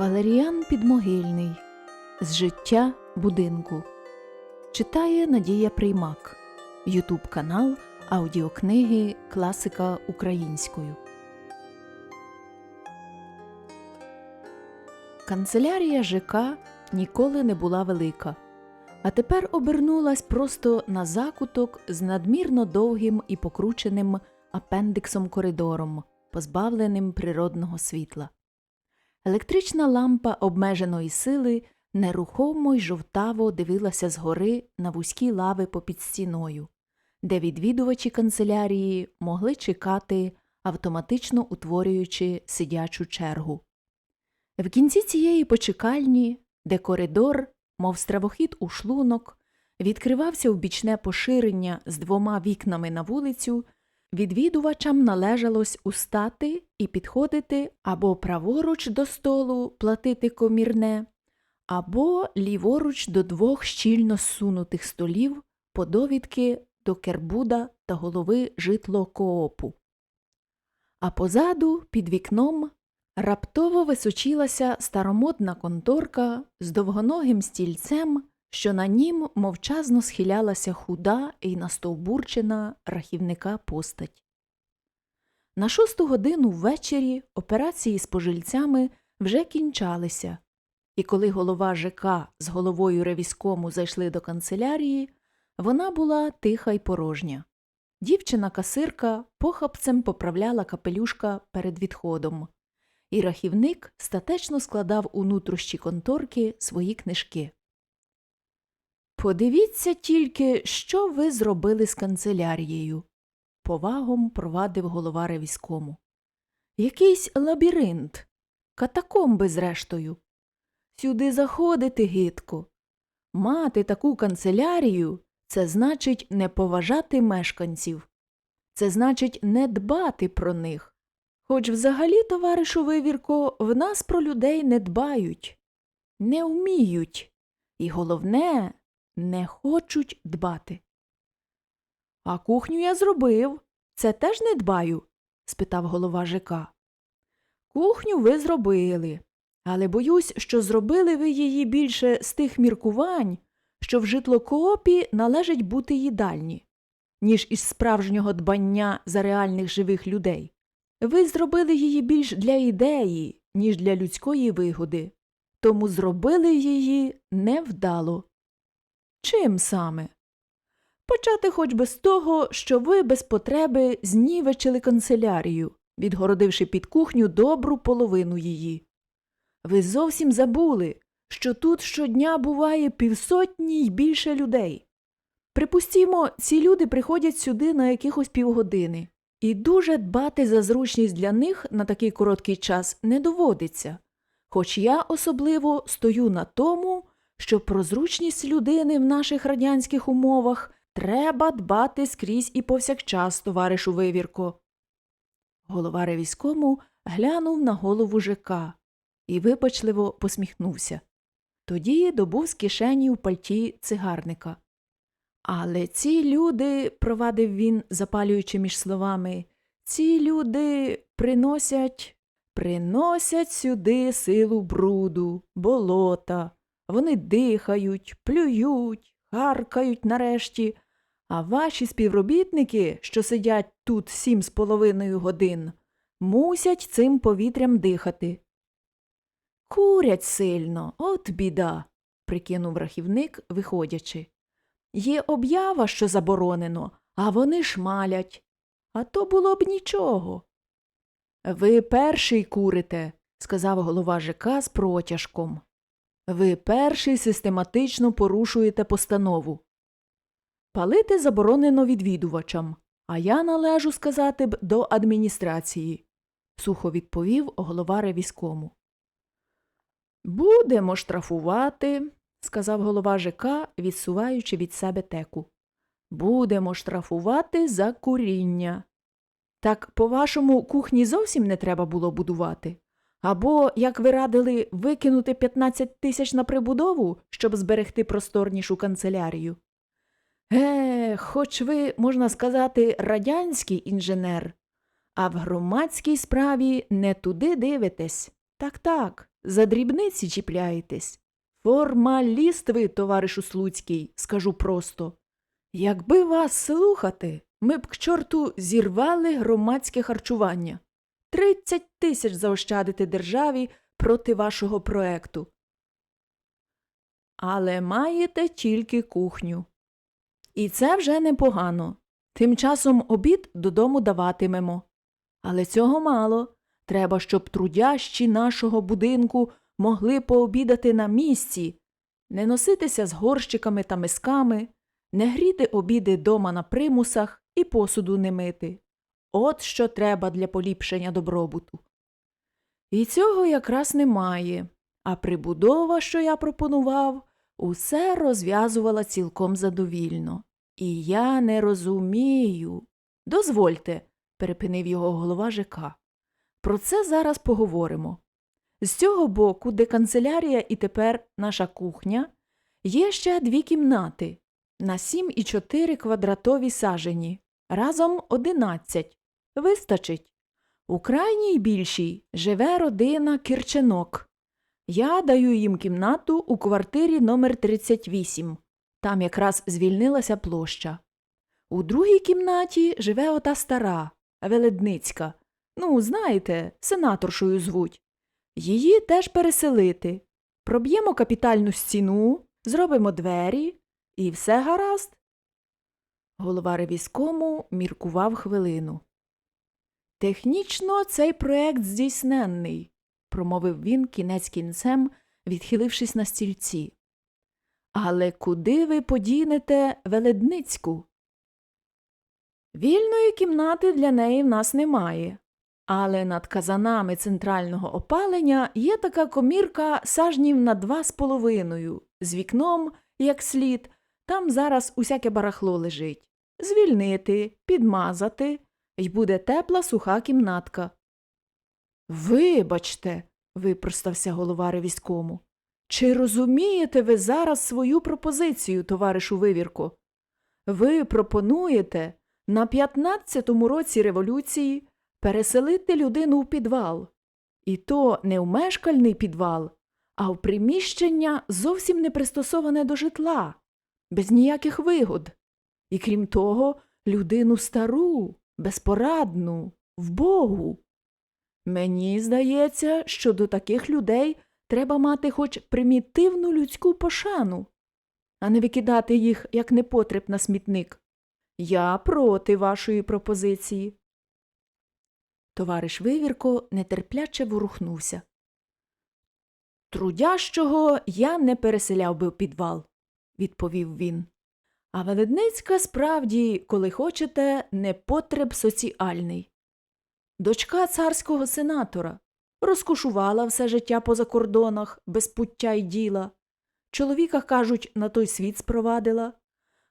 Валеріан Підмогильний З життя будинку читає Надія Приймак Ютуб канал аудіокниги Класика українською. Канцелярія ЖК ніколи не була велика, а тепер обернулась просто на закуток з надмірно довгим і покрученим апендиксом коридором, позбавленим природного світла. Електрична лампа обмеженої сили нерухомо й жовтаво дивилася згори на вузькі лави попід стіною, де відвідувачі канцелярії могли чекати, автоматично утворюючи сидячу чергу. В кінці цієї почекальні, де коридор, мов стравохід у шлунок, відкривався в бічне поширення з двома вікнами на вулицю, відвідувачам належалось устати і підходити або праворуч до столу платити комірне, або ліворуч до двох щільно зсунутих столів по довідки до кербуда та голови житло-коопу. А позаду, під вікном, раптово височилася старомодна конторка з довгоногим стільцем, що на нім мовчазно схилялася худа і настовбурчена рахівника постать. На шосту годину ввечері операції з пожильцями вже кінчалися, і коли голова ЖК з головою ревіскому зайшли до канцелярії, вона була тиха й порожня. Дівчина-касирка похапцем поправляла капелюшка перед відходом, і рахівник статечно складав у нутрощі конторки свої книжки. Подивіться тільки, що ви зробили з канцелярією, повагом провадив голова ревіскому. Якийсь лабіринт, катакомби зрештою. Сюди заходити гидко. Мати таку канцелярію це значить не поважати мешканців, це значить не дбати про них. Хоч взагалі, товаришу Вивірко, в нас про людей не дбають, не вміють, і головне, не хочуть дбати. А кухню я зробив. Це теж не дбаю? спитав голова ЖК. Кухню ви зробили, але боюсь, що зробили ви її більше з тих міркувань, що в житлокоопі належить бути їдальні, ніж із справжнього дбання за реальних живих людей. Ви зробили її більш для ідеї, ніж для людської вигоди, тому зробили її невдало. Чим саме? Почати хоч би з того, що ви без потреби знівечили канцелярію, відгородивши під кухню добру половину її. Ви зовсім забули, що тут щодня буває півсотні й більше людей. Припустімо, ці люди приходять сюди на якихось півгодини, і дуже дбати за зручність для них на такий короткий час не доводиться, хоч я особливо стою на тому, що про зручність людини в наших радянських умовах треба дбати скрізь і повсякчас, товаришу Вивірко. Голова ревіському глянув на голову ЖК і вибачливо посміхнувся. Тоді добув з кишені в пальті цигарника. Але ці люди, провадив він, запалюючи між словами, ці люди приносять, приносять сюди силу бруду, болота. Вони дихають, плюють, харкають нарешті, а ваші співробітники, що сидять тут сім з половиною годин, мусять цим повітрям дихати. Курять сильно, от біда, прикинув рахівник, виходячи. Є об'ява, що заборонено, а вони шмалять. А то було б нічого. Ви перший курите, сказав голова ЖК з протяжком. Ви перший систематично порушуєте постанову. Палити заборонено відвідувачам, а я належу сказати б до адміністрації, сухо відповів голова ревіському. Будемо штрафувати, сказав голова ЖК, відсуваючи від себе теку. Будемо штрафувати за куріння. Так, по-вашому, кухні зовсім не треба було будувати? Або, як ви радили, викинути 15 тисяч на прибудову, щоб зберегти просторнішу канцелярію? Е, хоч ви, можна сказати, радянський інженер, а в громадській справі не туди дивитесь. Так так, За дрібниці чіпляєтесь. Формаліст ви, товаришу Слуцький, скажу просто. Якби вас слухати, ми б к чорту зірвали громадське харчування. Тридцять тисяч заощадити державі проти вашого проекту. Але маєте тільки кухню. І це вже непогано. Тим часом обід додому даватимемо. Але цього мало. Треба, щоб трудящі нашого будинку могли пообідати на місці, не носитися з горщиками та мисками, не гріти обіди дома на примусах і посуду не мити. От що треба для поліпшення добробуту. І цього якраз немає, а прибудова, що я пропонував, усе розв'язувала цілком задовільно. І я не розумію. Дозвольте, перепинив його голова ЖК. Про це зараз поговоримо. З цього боку, де канцелярія і тепер наша кухня, є ще дві кімнати на 7,4 квадратові сажені, разом 11. Вистачить. У крайній більшій живе родина Кирченок. Я даю їм кімнату у квартирі номер 38. Там якраз звільнилася площа. У другій кімнаті живе ота стара, Веледницька. Ну, знаєте, сенаторшою звуть. Її теж переселити. Проб'ємо капітальну стіну, зробимо двері, і все гаразд. Голова ревіскому міркував хвилину. Технічно цей проект здійсненний, промовив він кінець кінцем, відхилившись на стільці. Але куди ви подінете Веледницьку? Вільної кімнати для неї в нас немає. Але над казанами центрального опалення є така комірка сажнів на два з половиною, з вікном, як слід, там зараз усяке барахло лежить. Звільнити, підмазати, й буде тепла суха кімнатка. Вибачте, випростався голова ревіському. Чи розумієте ви зараз свою пропозицію, товаришу Вивірко? Ви пропонуєте на 15-му році революції переселити людину в підвал. І то не в мешкальний підвал, а в приміщення зовсім не пристосоване до житла, без ніяких вигод. І крім того, людину стару, безпорадну, вбогу. Мені здається, що до таких людей треба мати хоч примітивну людську пошану, а не викидати їх як непотреб на смітник. Я проти вашої пропозиції. Товариш Вивірко нетерпляче ворухнувся. Трудящого я не переселяв би в підвал, відповів він. А Веледницька справді, коли хочете, непотреб соціальний. Дочка царського сенатора розкошувала все життя по закордонах, без пуття й діла. Чоловіка, кажуть, на той світ спровадила,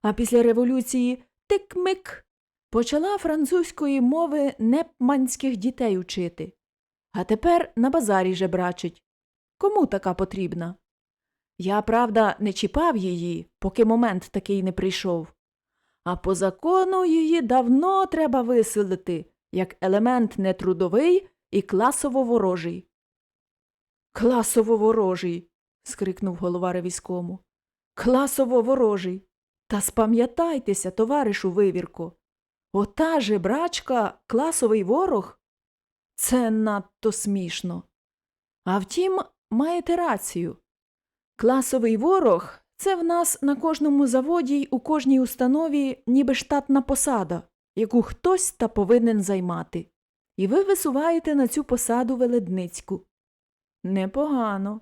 а після революції тик-мик почала французької мови непманських дітей учити. А тепер на базарі жебрачить. Кому така потрібна? Я, правда, не чіпав її, поки момент такий не прийшов. А по закону її давно треба виселити, як елемент нетрудовий і класово ворожий. Класово ворожий. скрикнув голова ревіському. Класово ворожий. Та спам'ятайтеся, товаришу Вивірко. Ота жебрачка класовий ворог? Це надто смішно. А втім, маєте рацію. Класовий ворог це в нас на кожному заводі й у кожній установі ніби штатна посада, яку хтось та повинен займати. І ви висуваєте на цю посаду веледницьку. Непогано.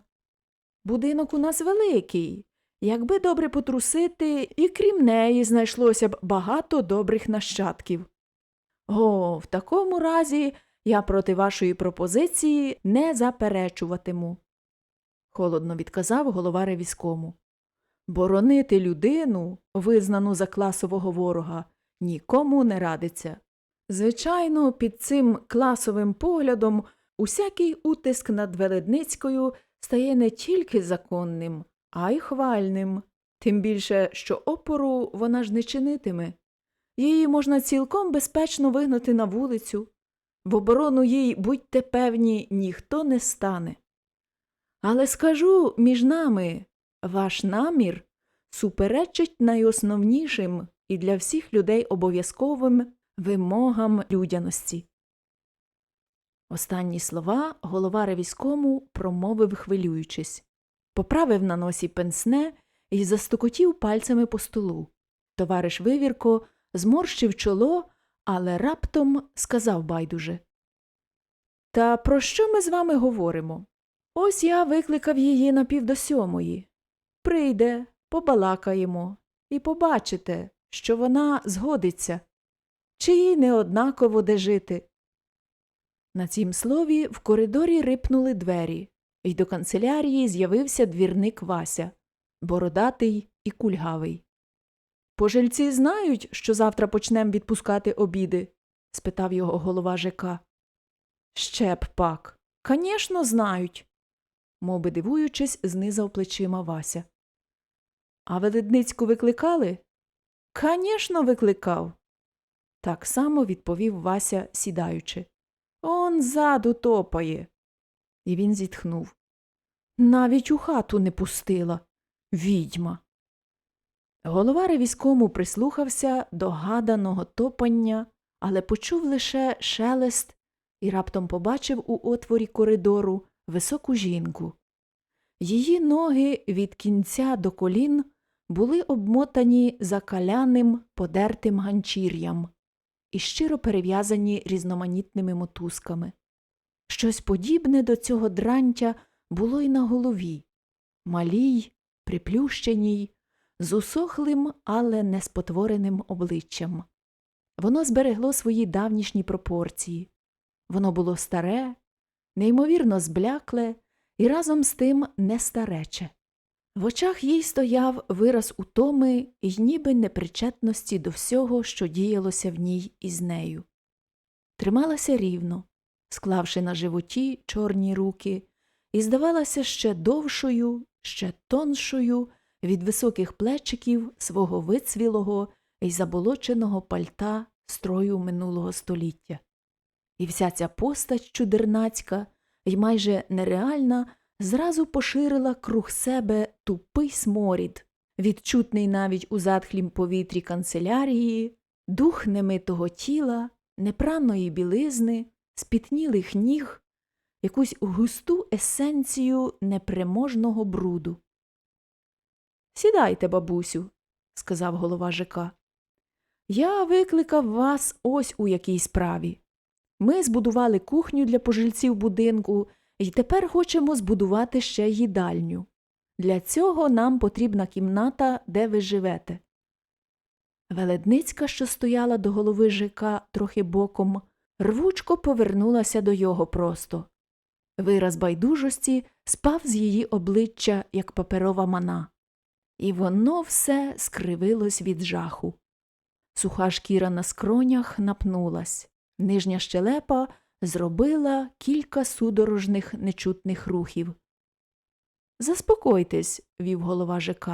Будинок у нас великий. Якби добре потрусити, і крім неї знайшлося б багато добрих нащадків. О, в такому разі я проти вашої пропозиції не заперечуватиму, холодно відказав голова ревіському. Боронити людину, визнану за класового ворога, нікому не радиться. Звичайно, під цим класовим поглядом усякий утиск над Веледницькою стає не тільки законним, а й хвальним, тим більше, що опору вона ж не чинитиме. Її можна цілком безпечно вигнати на вулицю. В оборону їй, будьте певні, ніхто не стане. Але скажу між нами, ваш намір суперечить найосновнішим і для всіх людей обов'язковим вимогам людяності. Останні слова голова ревізкому промовив хвилюючись, поправив на носі пенсне і застукотів пальцями по столу. Товариш Вивірко зморщив чоло, але раптом сказав байдуже. Та про що ми з вами говоримо? Ось я викликав її на пів до сьомої. Прийде, побалакаємо, і побачите, що вона згодиться, чи їй не однаково де жити. На цім слові в коридорі рипнули двері, і до канцелярії з'явився двірник Вася, бородатий і кульгавий. Пожильці знають, що завтра почнем відпускати обіди? спитав його голова ЖК. Ще б пак. Конечно, знають, мовби дивуючись, знизав плечима Вася. А Веледницьку викликали? Конечно, викликав. Так само відповів Вася, сідаючи. Он ззаду топає. І він зітхнув. Навіть у хату не пустила. Відьма. Голова ревізкому прислухався до гаданого топання, але почув лише шелест і раптом побачив у отворі коридору високу жінку. Її ноги від кінця до колін були обмотані закаляним подертим ганчір'ям і щиро перев'язані різноманітними мотузками. Щось подібне до цього дрантя було й на голові малій, приплющеній, з усохлим, але не спотвореним обличчям. Воно зберегло свої давнішні пропорції. Воно було старе, неймовірно зблякле і разом з тим не старече. В очах їй стояв вираз утоми й ніби непричетності до всього, що діялося в ній із нею. Трималася рівно, склавши на животі чорні руки, і здавалася ще довшою, ще тоншою від високих плечиків свого вицвілого й заболоченого пальта строю минулого століття. І вся ця постать чудернацька й майже нереальна зразу поширила круг себе тупий сморід, відчутний навіть у затхлім повітрі канцелярії, дух немитого тіла, непранної білизни, спітнілих ніг, якусь густу есенцію неприможного бруду. Сідайте, бабусю, сказав голова ЖК. Я викликав вас ось у якій справі. Ми збудували кухню для пожильців будинку і тепер хочемо збудувати ще їдальню. Для цього нам потрібна кімната, де ви живете. Веледницька, що стояла до голови ЖК трохи боком, рвучко повернулася до його просто. Вираз байдужості спав з її обличчя, як паперова мана, і воно все скривилось від жаху. Суха шкіра на скронях напнулась, нижня щелепа зробила кілька судорожних нечутних рухів. Заспокойтесь, вів голова ЖК.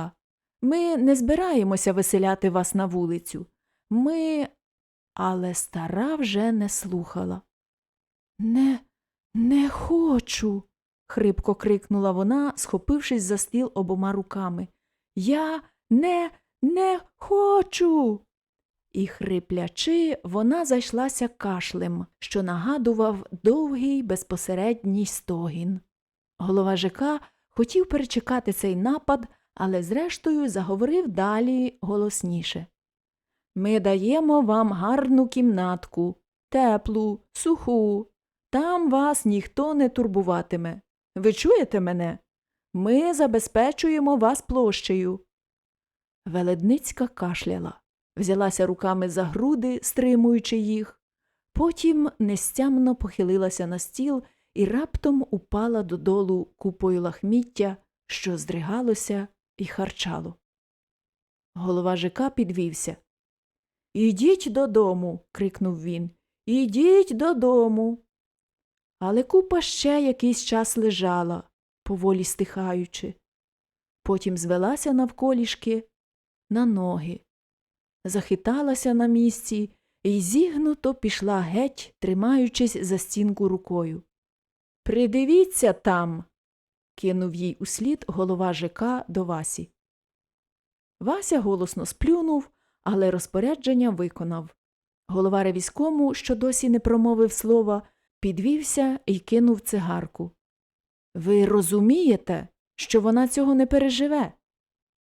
Ми не збираємося веселяти вас на вулицю. Ми. Але стара вже не слухала. Не, не хочу. хрипко крикнула вона, схопившись за стіл обома руками. Я не, не хочу. І, хриплячи, вона зайшлася кашлем, що нагадував довгий безпосередній стогін. Голова ЖК хотів перечекати цей напад, але зрештою заговорив далі голосніше. Ми даємо вам гарну кімнатку, теплу, суху. Там вас ніхто не турбуватиме. Ви чуєте мене? Ми забезпечуємо вас площею. Веледницька кашляла взялася руками за груди, стримуючи їх, потім нестямно похилилася на стіл і раптом упала додолу купою лахміття, що здригалося і харчало. Голова ЖК підвівся. Ідіть додому. крикнув він. Ідіть додому. Але купа ще якийсь час лежала, поволі стихаючи. Потім звелася навколішки на ноги, захиталася на місці і зігнуто пішла геть, тримаючись за стінку рукою. Придивіться там. кинув їй услід голова ЖК до Васі. Вася голосно сплюнув, але розпорядження виконав. Голова ревізкому, що досі не промовив слова, підвівся і кинув цигарку. Ви розумієте, що вона цього не переживе?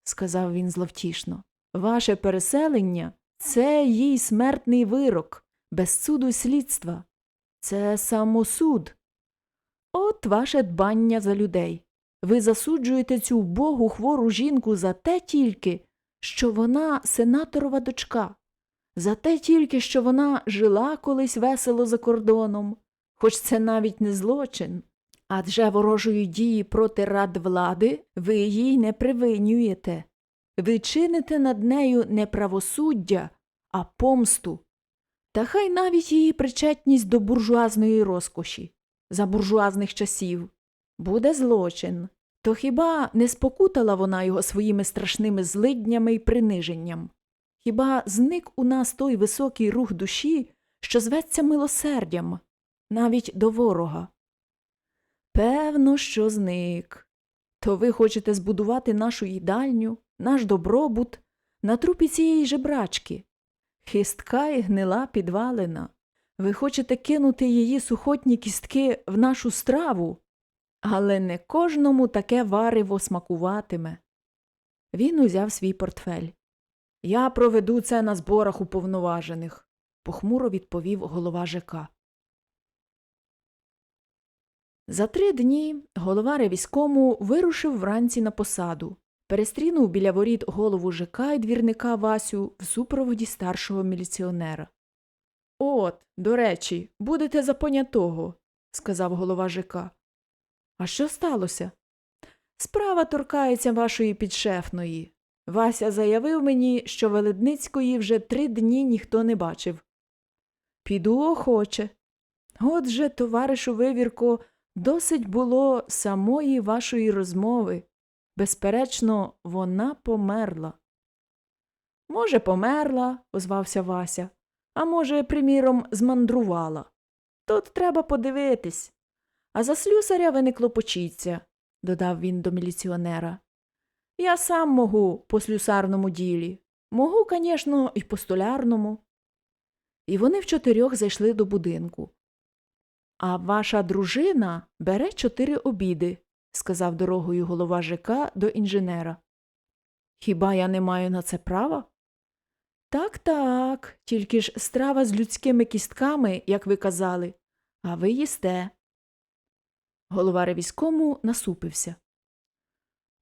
сказав він зловтішно. Ваше переселення це їй смертний вирок, без суду й слідства. Це самосуд. От ваше дбання за людей. Ви засуджуєте цю вбогу хвору жінку за те тільки, що вона сенаторова дочка, за те тільки, що вона жила колись весело за кордоном, хоч це навіть не злочин. Адже ворожої дії проти рад влади ви їй не привинюєте. Ви чините над нею не правосуддя, а помсту. Та хай навіть її причетність до буржуазної розкоші за буржуазних часів буде злочин. То хіба не спокутала вона його своїми страшними злиднями й приниженням? Хіба зник у нас той високий рух душі, що зветься милосердям, навіть до ворога? Певно, що зник. То ви хочете збудувати нашу їдальню, наш добробут на трупі цієї жебрачки. Хистка і гнила підвалина. Ви хочете кинути її сухотні кістки в нашу страву, але не кожному таке варево смакуватиме. Він узяв свій портфель. Я проведу це на зборах уповноважених, похмуро відповів голова ЖК. За три дні голова ревізкому вирушив вранці на посаду, перестрінув біля воріт голову ЖК і двірника Васю в супроводі старшого міліціонера. От, до речі, будете за понятого, сказав голова ЖК. А що сталося? Справа торкається вашої підшефної. Вася заявив мені, що Веледницької вже три дні ніхто не бачив. Піду охоче. Отже, товаришу Вивірко, досить було самої вашої розмови. Безперечно, вона померла. Може, померла, озвався Вася, а може, приміром, змандрувала. Тут треба подивитись. А за слюсаря ви не клопочіться, додав він до міліціонера. Я сам можу по слюсарному ділі. Могу, звісно, і по столярному. І вони в чотирьох зайшли до будинку. А ваша дружина бере чотири обіди, сказав дорогою голова ЖК до інженера. Хіба я не маю на це права? Так, так, тільки ж страва з людськими кістками, як ви казали, а ви їсте. Голова ревізкому насупився.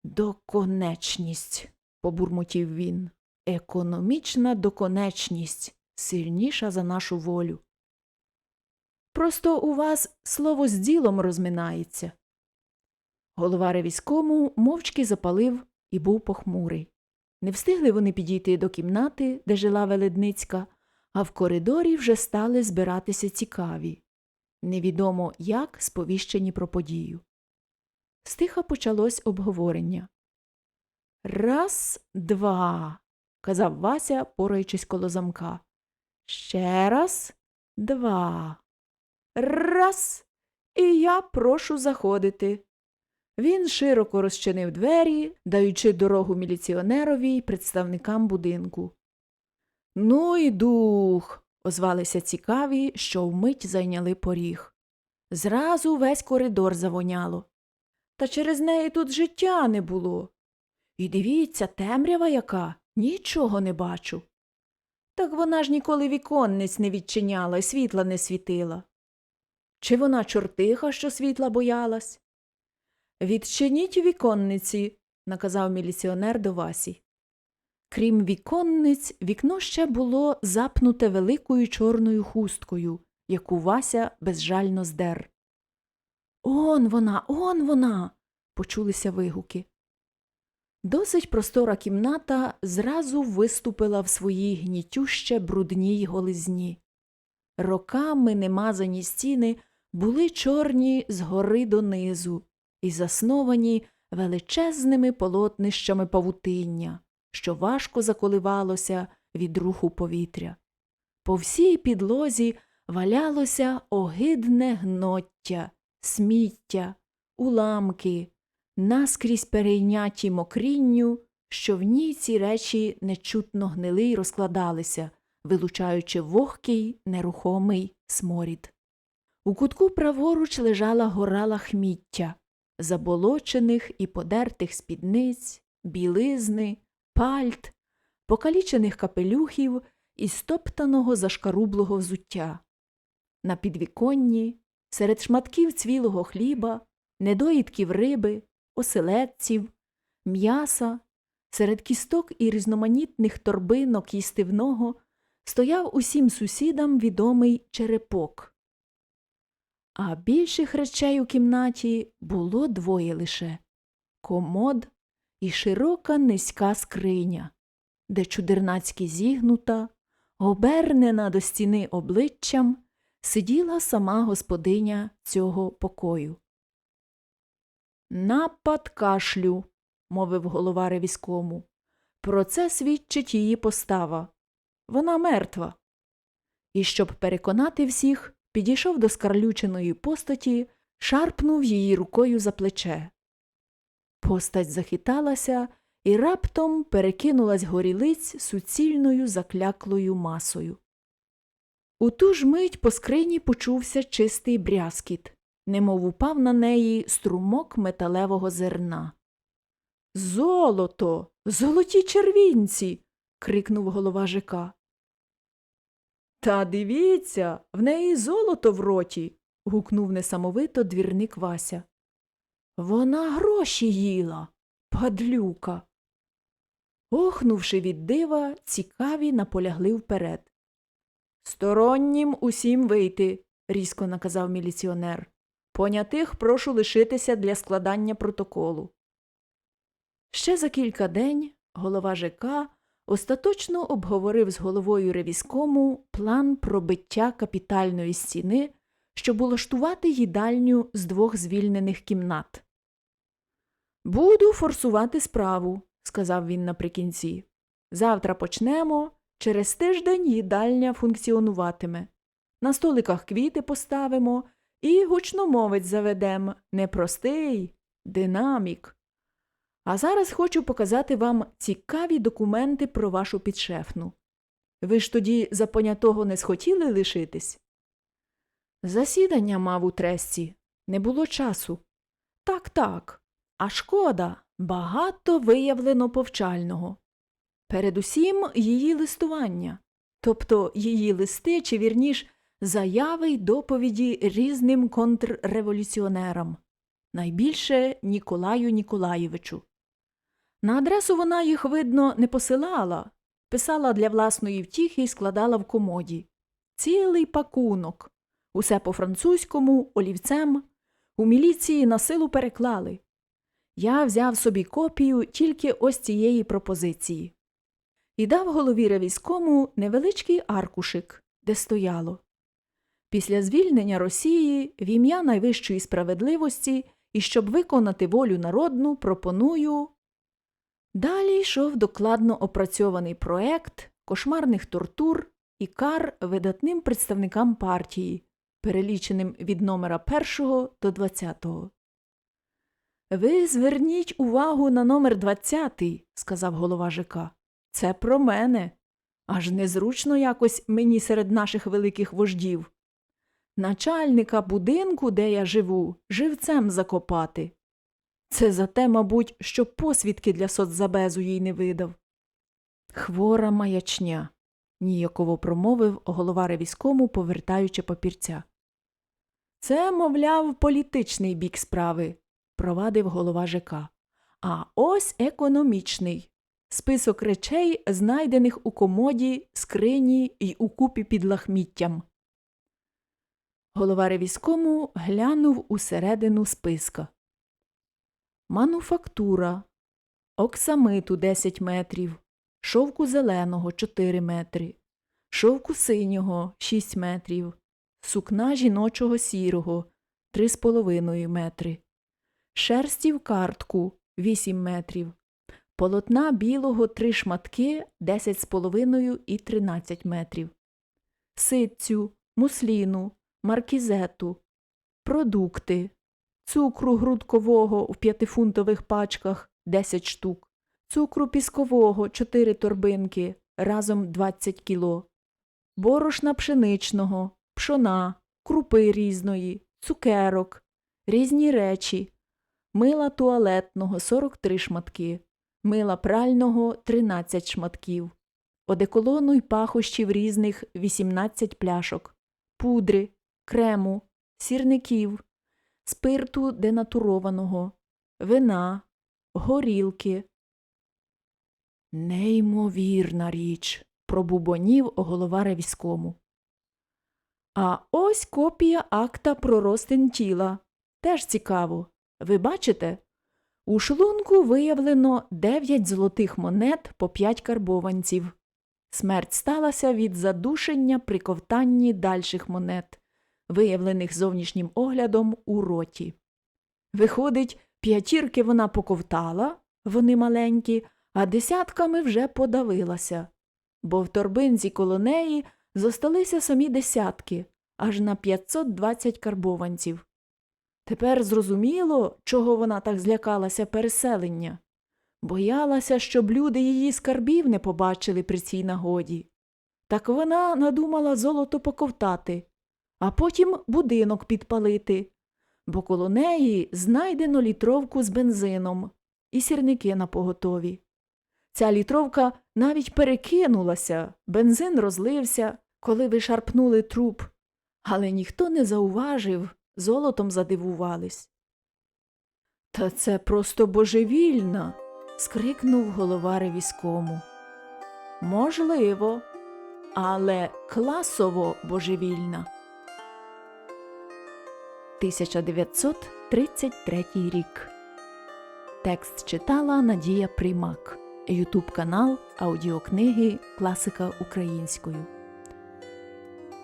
Доконечність, побурмотів він. Економічна доконечність, сильніша за нашу волю. Просто у вас слово з ділом розминається. Голова ревізкому мовчки запалив і був похмурий. Не встигли вони підійти до кімнати, де жила Веледницька, а в коридорі вже стали збиратися цікаві. Невідомо як сповіщені про подію. Стиха почалось обговорення. Раз, два, казав Вася, пораючись коло замка. Ще раз, два. Раз. І я прошу заходити. Він широко розчинив двері, даючи дорогу міліціонерові й представникам будинку. Ну і дух. озвалися цікаві, що вмить зайняли поріг. Зразу весь коридор завоняло. Та через неї тут життя не було. І дивіться, темрява яка, нічого не бачу. Так вона ж ніколи віконниць не відчиняла і світла не світила. Чи вона чортиха, що світла боялась? Відчиніть віконниці, наказав міліціонер до Васі. Крім віконниць, вікно ще було запнуте великою чорною хусткою, яку Вася безжально здер. Он вона, он вона. почулися вигуки. Досить простора кімната зразу виступила в своїй гнітюще брудній голизні. Роками немазані стіни були чорні згори донизу і засновані величезними полотнищами павутиння, що важко заколивалося від руху повітря. По всій підлозі валялося огидне гноття, сміття, уламки, наскрізь перейняті мокрінню, що в ній ці речі нечутно гнили й розкладалися, вилучаючи вогкий, нерухомий сморід. У кутку праворуч лежала гора лахміття, заболочених і подертих спідниць, білизни, пальт, покалічених капелюхів і стоптаного зашкарублого взуття. На підвіконні, серед шматків цвілого хліба, недоїдків риби, оселедців, м'яса, серед кісток і різноманітних торбинок їстивного стояв усім сусідам відомий черепок. А більших речей у кімнаті було двоє лише комод і широка низька скриня, де чудернацьки зігнута, обернена до стіни обличчям, сиділа сама господиня цього покою. Напад кашлю, мовив голова ревіскому. Про це свідчить її постава. Вона мертва. І щоб переконати всіх, підійшов до скарлюченої постаті, шарпнув її рукою за плече. Постать захиталася і раптом перекинулась горілиць суцільною закляклою масою. У ту ж мить по скрині почувся чистий брязкіт, немов упав на неї струмок металевого зерна. Золото! Золоті червінці. крикнув голова ЖК. Та дивіться, в неї золото в роті. гукнув несамовито двірник Вася. Вона гроші їла, падлюка. Охнувши від дива, цікаві наполягли вперед. Стороннім усім вийти, різко наказав міліціонер. Понятих прошу лишитися для складання протоколу. Ще за кілька день голова ЖК остаточно обговорив з головою ревіскому план пробиття капітальної стіни, щоб улаштувати їдальню з двох звільнених кімнат. Буду форсувати справу, сказав він наприкінці. Завтра почнемо, через тиждень їдальня функціонуватиме. На столиках квіти поставимо і гучномовець заведем непростий, динамік. А зараз хочу показати вам цікаві документи про вашу підшефну. Ви ж тоді за понятого не схотіли лишитись? Засідання мав у тресці, не було часу. Так, так, а шкода, багато виявлено повчального. Передусім її листування, тобто її листи, чи вірніш, заяви й доповіді різним контрреволюціонерам, найбільше Ніколаю Ніколаєвичу. На адресу вона їх, видно, не посилала, писала для власної втіхи і складала в комоді. Цілий пакунок. Усе по-французькому, олівцем. У міліції на силу переклали. Я взяв собі копію тільки ось цієї пропозиції. І дав голові ревізькому невеличкий аркушик, де стояло. Після звільнення Росії в ім'я найвищої справедливості і щоб виконати волю народну, пропоную. Далі йшов докладно опрацьований проект кошмарних тортур і кар видатним представникам партії, переліченим від номера першого до двадцятого. Ви зверніть увагу на номер двадцятий, сказав голова ЖК. Це про мене. Аж незручно якось мені серед наших великих вождів. Начальника будинку, де я живу, живцем закопати. Це за те, мабуть, що посвідки для соцзабезу їй не видав. Хвора маячня, ніяково промовив голова ревіському, повертаючи папірця. Це, мовляв, політичний бік справи, провадив голова ЖК. А ось економічний. Список речей, знайдених у комоді, скрині й у купі під лахміттям. Голова ревіському глянув усередину списка. Мануфактура, оксамиту 10 метрів, шовку зеленого 4 метри, шовку синього 6 метрів, сукна жіночого сірого 3,5 метри, шерстів картку 8 метрів, полотна білого 3 шматки 10,5 і 13 метрів, ситцю, мусліну, маркізету, продукти, цукру грудкового в п'ятифунтових пачках 10 штук, цукру піскового 4 торбинки, разом 20 кіло, борошна пшеничного, пшона, крупи різної, цукерок, різні речі, мила туалетного 43 шматки, мила прального 13 шматків, одеколону й пахощів різних 18 пляшок, пудри, крему, сірників, спирту денатурованого, вина, горілки. Неймовірна річ, пробубонів голова ревіському. А ось копія акта про розтин тіла. Теж цікаво. Ви бачите? У шлунку виявлено 9 золотих монет по 5 карбованців. Смерть сталася від задушення при ковтанні дальших монет, виявлених зовнішнім оглядом у роті. Виходить, п'ятірки вона поковтала, вони маленькі, а десятками вже подавилася, бо в торбинці коло неї зосталися самі десятки, аж на 520 карбованців. Тепер зрозуміло, чого вона так злякалася переселення. Боялася, щоб люди її скарбів не побачили при цій нагоді. Так вона надумала золото поковтати, а потім будинок підпалити, бо коло неї знайдено літровку з бензином і сірники на поготові. Ця літровка навіть перекинулася, бензин розлився, коли вишарпнули труп, але ніхто не зауважив, золотом задивувались. Та це просто божевільна. скрикнув голова ревіському. Можливо, але класово божевільна. 1933 рік. Текст читала Надія Примак. Ютуб канал Аудіокниги Класика українською.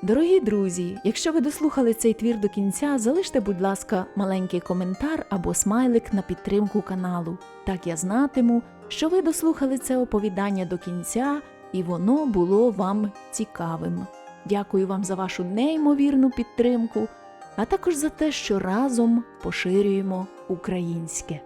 Дорогі друзі, якщо ви дослухали цей твір до кінця, залиште, будь ласка, маленький коментар або смайлик на підтримку каналу. Так я знатиму, що ви дослухали це оповідання до кінця і воно було вам цікавим. Дякую вам за вашу неймовірну підтримку, а також за те, що разом поширюємо українське.